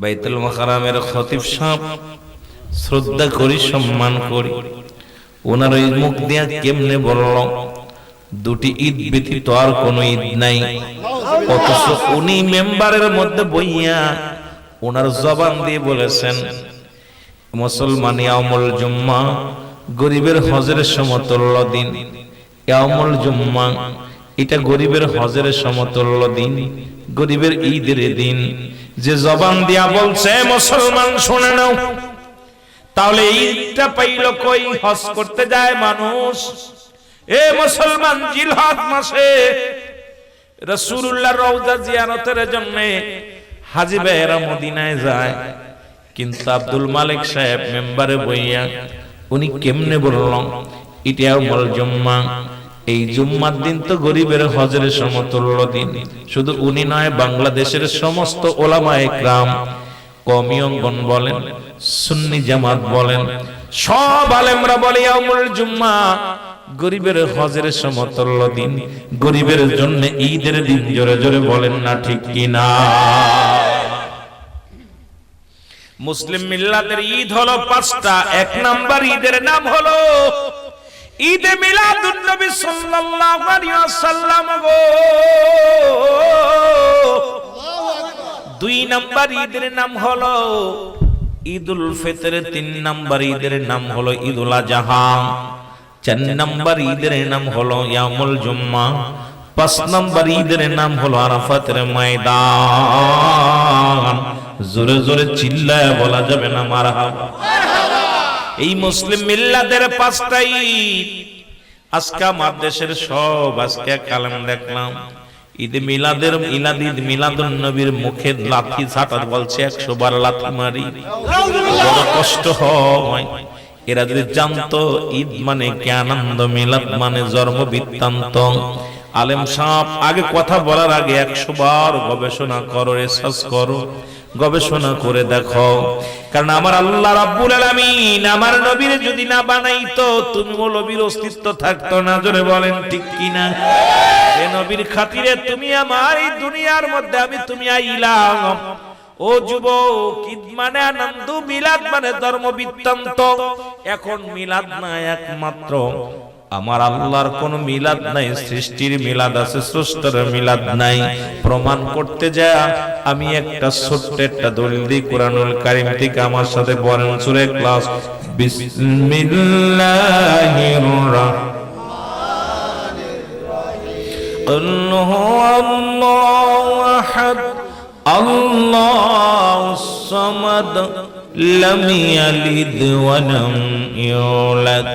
বাইতুল মাকারামের খতিব সাহেব শ্রদ্ধা করি, সম্মান করি। ওনার ওই মুখ দিয়া কেমনে বলল, দুটি ঈদ ব্যতীত আর কোন ঈদ নাই। অথচ উনি মেম্বারের মধ্যে বইয়া ওনার জবান দিয়ে বলেছেন, মুসলমান ইয়ামুল জুম্মা, গরিবের হজের সমতুল্য দিন। ইয়ামুল জুম্মা, এটা গরিবের হজের সমতুল্য দিন, গরিবের ঈদের দিন। যে জবান দিয়া বলছে, মুসলমান, শুনে নাও। তাহলে ঈদটা পাইল কই? হজ করতে যায় মানুষ। এ মুসলমান জিলহজ মাসে রাসূলুল্লাহ রওজা জিয়ারতের জন্য হাজী ভাইয়েরা মদিনায় যায়। কিন্তু আব্দুল মালিক সাহেব মেম্বারে বইয়া উনি কেমনে বলল, এটাও বল জুম্মা। এই জুম্মার দিন তো গরিবের হজের সমতুল্য দিন। শুধু উনি নয়, বাংলাদেশের সমস্ত ওলামায়ে গ্রাম কমি অঙ্গন বলেন, সুন্নি জামাত বলেন, সব আলেমরা বলে আমল জুম্মা, গরিবের হজের সমতুল্য দিন। গরিবের জন্য ঈদের দিন জোরে জোরে বলেন না ঠিক কিনা মুসলিম মিল্লাতের ঈদ হলো পাঁচটা, এক নাম্বার ঈদের নাম হলো ঈদে মিলাদুন নবী সাল্লাল্লাহু আলাইহি ওয়াসাল্লাম গো। দুই নাম্বার ঈদের নাম হলো ঈদুল ফিতর, তিন নাম্বার ঈদের নাম হলো ঈদুল আজহা। চার নাম্বার ঈদের নাম হলো ইয়ামুল জুম্মা। পাঁচ নাম্বার ঈদের নাম হলো আরাফাতের ময়দান। জোরে জোরে চিল্লায় বলা যাবে না মারহাবা। এই মুসলিম মিল্লাদের পাঁচটা ঈদ আজকে আমার দেশের সব, আজকে কালাম দেখলাম। ঈদ মিলাদের, মিলাদ ঈদ মিলাদুন নবীর মুখে লাথি ছাটার বলছে, একশো বার লাথি মারি। বড় কষ্ট হয়। এরা যদি জানতো, ঈদ মানে কি আনন্দ মিলাদ মানে জন্ম বৃত্তান্ত। আলেম সাহেব, আগে কথা বলার আগে একশো বার গবেষণা করো রিসার্চ করো, গবেষণা করে দেখো। কারণ আমার আল্লাহ রাব্বুল আলামিন আমার নবীর যদি না বানাইতো, তুমি ও নবীর অস্তিত্ব থাকতো না, জোরে বলেন ঠিক কিনা? এ নবীর খাতিরে তুমি আমার এই দুনিয়ার মধ্যে, আমি তুমি আইলাম। ও যুবক, ঈদ মানে আনন্দ, মিলাদ মানে ধর্ম বৃত্তান্ত এখন মিলাদ না একমাত্র। আমার আল্লাহর কোন মিলাদ নাই সৃষ্টির মিলাদ আছে স্রষ্টার মিলাদ নাই প্রমাণ করতে যা আমি একটা ছোট্ট একটা দলিল দিই কোরআনুল কারীম থেকে আমার সাথে বলেন সূরা ক্লাস বিসমিল্লাহির قل هو الله احد الله الصمد لم يلد ولم يولد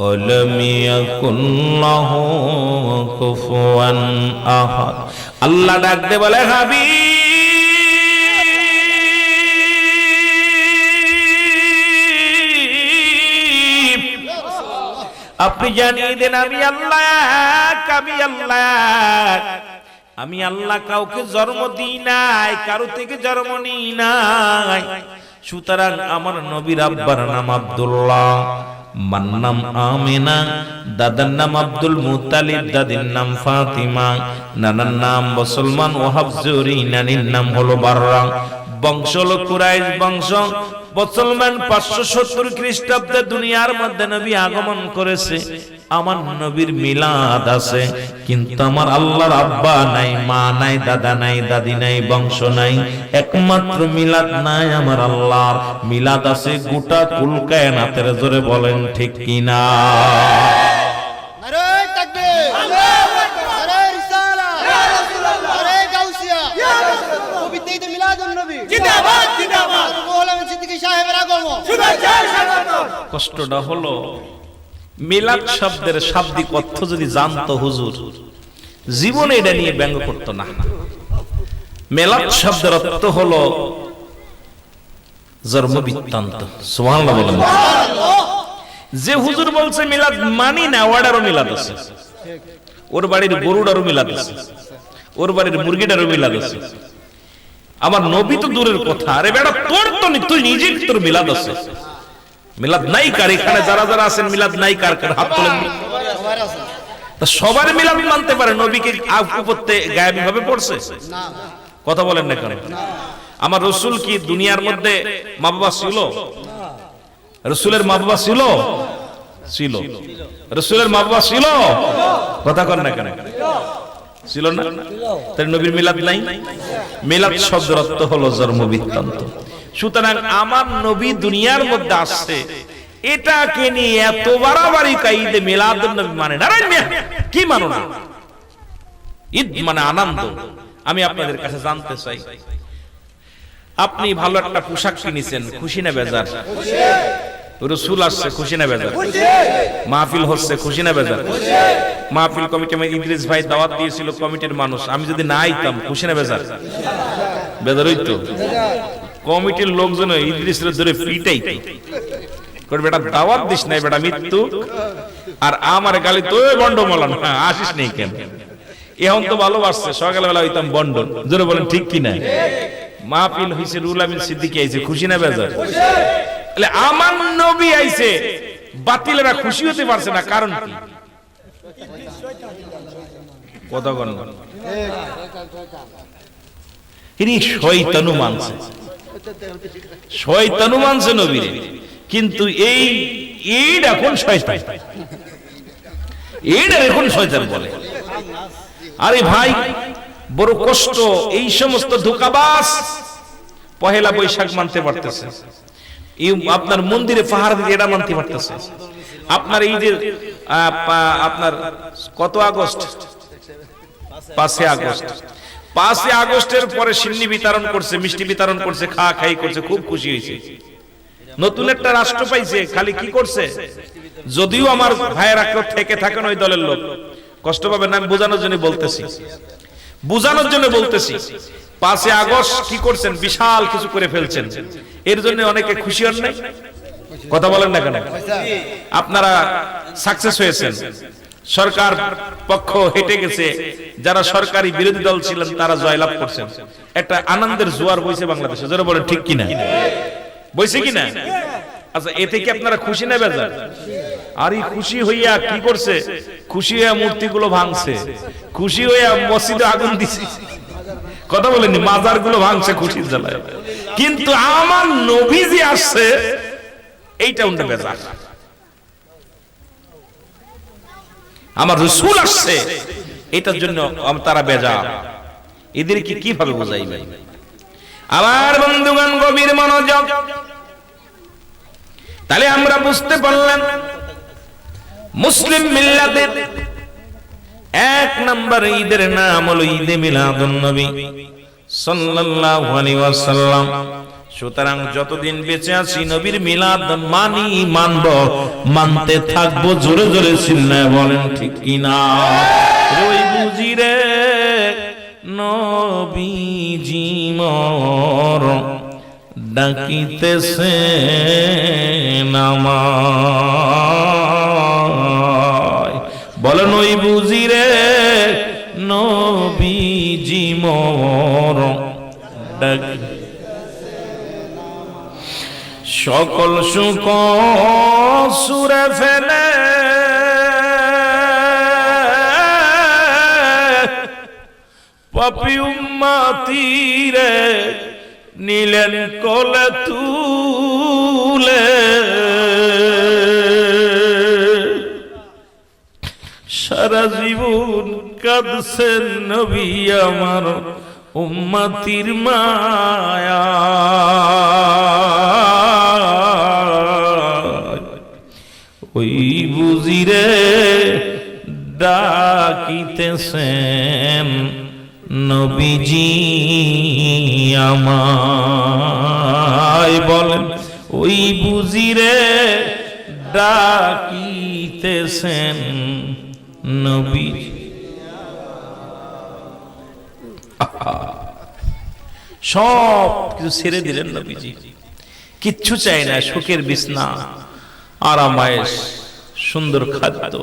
ولم يكن له كفوا احد আল্লাহ ডাক দে বলে হাবিব আপনি জানিয়ে দেন আমি আল্লাহ এক, আমি আল্লাহ এক। আমি আল্লাহ কাউকে জন্ম দিই নাই কারো থেকে জন্ম নিই নাই সুতরাং আমার নবীর আব্বার নাম আব্দুল্লাহ মার নাম আমিনা, দাদার নাম আব্দুল মুতালিব, দাদির নাম ফাতিমা, নানার নাম মুসলমান ওহাব জুরি, নানির নাম হলো বাররা। বংশ হলো কুরাইশ বংশ মুসলমান পাঁচশো সত্তর খ্রিস্টাব্দে দুনিয়ার মধ্যে নবী আগমন করেছে। আমার নবীর মিলাদ আছে। কিন্তু আমার আল্লাহর আব্বা নাই, মা নাই, দাদা নাই, দাদি নাই, বংশ নাই। একমাত্র মিলাদ নাই আমার আল্লাহর। মিলাদ আছে গোটা কুলকায় নাতের জোরে বলেন ঠিক কিনা। কষ্টটা হলো, মিলাদ শব্দের শাব্দিক অর্থ যদি জানতো হুজুর, জীবনে এটা নিয়ে ব্যঙ্গ করতো না। মেলাদ শব্দের অর্থ হলো জন্ম বৃত্তান্ত সুবহানাল্লাহ বলেন। যে হুজুর বলছে, মিলাদ মানি না ওয়াডারও মিলাদ আছে। ওর বাড়ির গরুডারও মিলাদ আছে। ওর বাড়ির মুরগিটারও মিলাদ আছে। আমার নবী তো দূরের কথা। আরে বেটা, তোর তো তুই নিজে তোর মিলাদ আছে। মিলাদ নাই কার এখানে যারা যারা আছেন, মিলাদ নাই কার কার হাত তোলেন? তা সবার মিলাদ মানতে পারে, নবীকে উপরতে গায়েবী ভাবে পড়ছে? কথা বলেন না কেন? আমার রসুল কি দুনিয়ার মধ্যে মা বাবা ছিল? রসুলের মা বাবা ছিল? ছিল। রসুলের মা বাবা ছিল? কথা কর না কেন? ছিল না? তাই নবীর মিলাদ নাই? মিলাদ শব্দের অর্থ হলো জন্ম বৃত্তান্ত সুতরাং আমার নবী দুনিয়ার মধ্যে আসছে। এটাকে নিয়ে এত বাড়াবাড়ি কাইদে মিলাদ নবী মানে না কি মানো না? ঈদ মানে আনন্দ। আমি আপনাদের কাছে জানতে চাই। আপনি ভালো একটা পোশাক কিনেছেন, খুশি না বেজার? রসুল আসছে খুশি না বেজার। মাহফিল হচ্ছে খুশি না বেজার। মাহফিল কমিটি আমি ইদ্রিস ভাই দাওয়াত দিয়েছিল কমিটির মানুষ। আমি যদি না আইতাম খুশি না বেজার। বেজার হইতো? কমিটির লোকজন ইদ্রিসের ধরে করে বেটা দাওয়াত দিস নাই বেটা মৃত্যু। আর আমার গালি তো বন্ড মলান হ্যাঁ আসিস নেই কেন? এখন তো ভালোবাসছে সকালবেলা হইতাম বন্ড জোরে বলেন ঠিক কি না? মাহফিল হইছে রুল আমিন সিদ্দিকি আইছে খুশি না বেজার? তাহলে আমার নবী আইছে, বাতিলেরা খুশি হতে পারছে না, কারণ কি? কথা কন না। তিনি শয়তানু মানছে। শয়তানু মানছে নবীরে। কিন্তু এই এইটা এখন শয়তান? এইটা এখন শয়তান বলে? আরে ভাই, বড় কষ্ট, এই সমস্ত ধোকাবাস পহেলা বৈশাখ মানতে পারতেছে। আপনার মন্দিরে পাহাড় দিতে এটা মানতে পারতেছে। আপনার এই যে আপনার কত আগস্ট? পাঁচে আগস্ট। পাঁচে আগস্টের পরে সিন্নি বিতরণ করছে, মিষ্টি বিতরণ করছে, খা খাই করছে, খুব খুশি হয়েছে। নতুন একটা রাষ্ট্র পাইছে, খালি কি করছে? যদিও আমার ভাইয়েরা কেউ থেকে থাকেন ওই দলের লোক। কষ্ট পাবেন আমি বোঝানোর জন্য বলতেছি। বোঝানোর জন্য বলতেছি। পাঁচে আগস্ট কি করছেন? বিশাল কিছু করে ফেলছেন। এর জন্য অনেকে খুশি হন নাই? কথা বলেন না কেন? আপনারা সাকসেস হয়েছেন। সরকার পক্ষ হেঁটে গেছে। যারা সরকারি বিরোধী দল ছিলেন, তারা জয়লাভ করছেন। একটা আনন্দের জোয়ার বইছে বাংলাদেশে। যারা বলেন, ঠিক কিনা? বইছে কিনা? আচ্ছা এতে কি আপনারা খুশি না বেজার? আর এই খুশি হইয়া কি করছে? খুশি হইয়া মূর্তিগুলো ভাঙছে। খুশি হইয়া মসজিদে আগুন দিছে। কথা বলেনি মাজারগুলো ভাঙছে খুশির জ্বালায়। কিন্তু আমার নবী যে আসছে এইটা উন্টা বেজার। আমার রসুল আসছে, এটার জন্য তারা বেজার। এদেরকে কীভাবে বোঝাইবে? আমার বন্ধুগণ, গভীর মনোযোগ। তাহলে আমরা বুঝতে পারলাম, মুসলিম মিল্লাতের এক নম্বর ঈদের নাম হলো ঈদে মিলাদুন নবী সাল্লাল্লাহু আলাইহি ওয়াসাল্লাম। সুতরাং যতদিন বেঁচে আছি, নবীর মিলাদ মানি, মানব, মানতে থাকব, জোরে জোরে চিল্লায় বলেন ঠিক কিনা? ওই বুঝি রে নবীজি মর ডাকিতেছে নামায় ডাকি। সকল সুখ সুরে ফেলে। পাপি উম্মাতিরে নিলেন কলে তুলে। সারা জীবন কাঁদছেন নবী আমার উম্মাতির মায়া। ওই বুঝিরে ডাকিতেছেন নবীজি আমায় বলেন ওই বুঝিরে ডাকিতেছেন নবীজি। সব কিছু ছেড়ে দিলেন নবীজি। কিচ্ছু চাই না, সুখের বিছনা, আরামায়েশ, সুন্দর খাদ্য।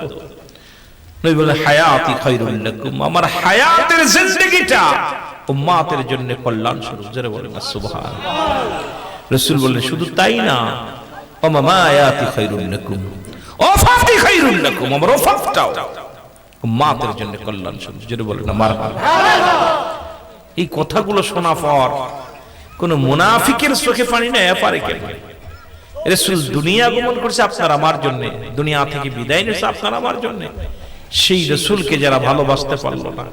নবী বলে হায়াতি খায়রুল লাকুম। আমার হায়াতের উম্মাতের জন্য কল্যাণ স্বরূপ। জোরে বলেন রাসূল শুধু তাই না ও মামা আয়াতি খায়রুল লাকুম। ওফাতি খায়রুল লাকুম, আমার ওফাতটাও উম্মাতের জন্য কল্যাণ স্বরূপ। বলেন মারহাবা এই কথাগুলো শোনা পর কোন মুনাফিকের চোখে পানি না পারে কেন দুনিয়া আগমন করছে আপনার আমার জন্য, দুনিয়া থেকে বিদায় নিয়েছে আপনার আমার জন্য। সেই রসুলকে যারা ভালোবাসতে পারল না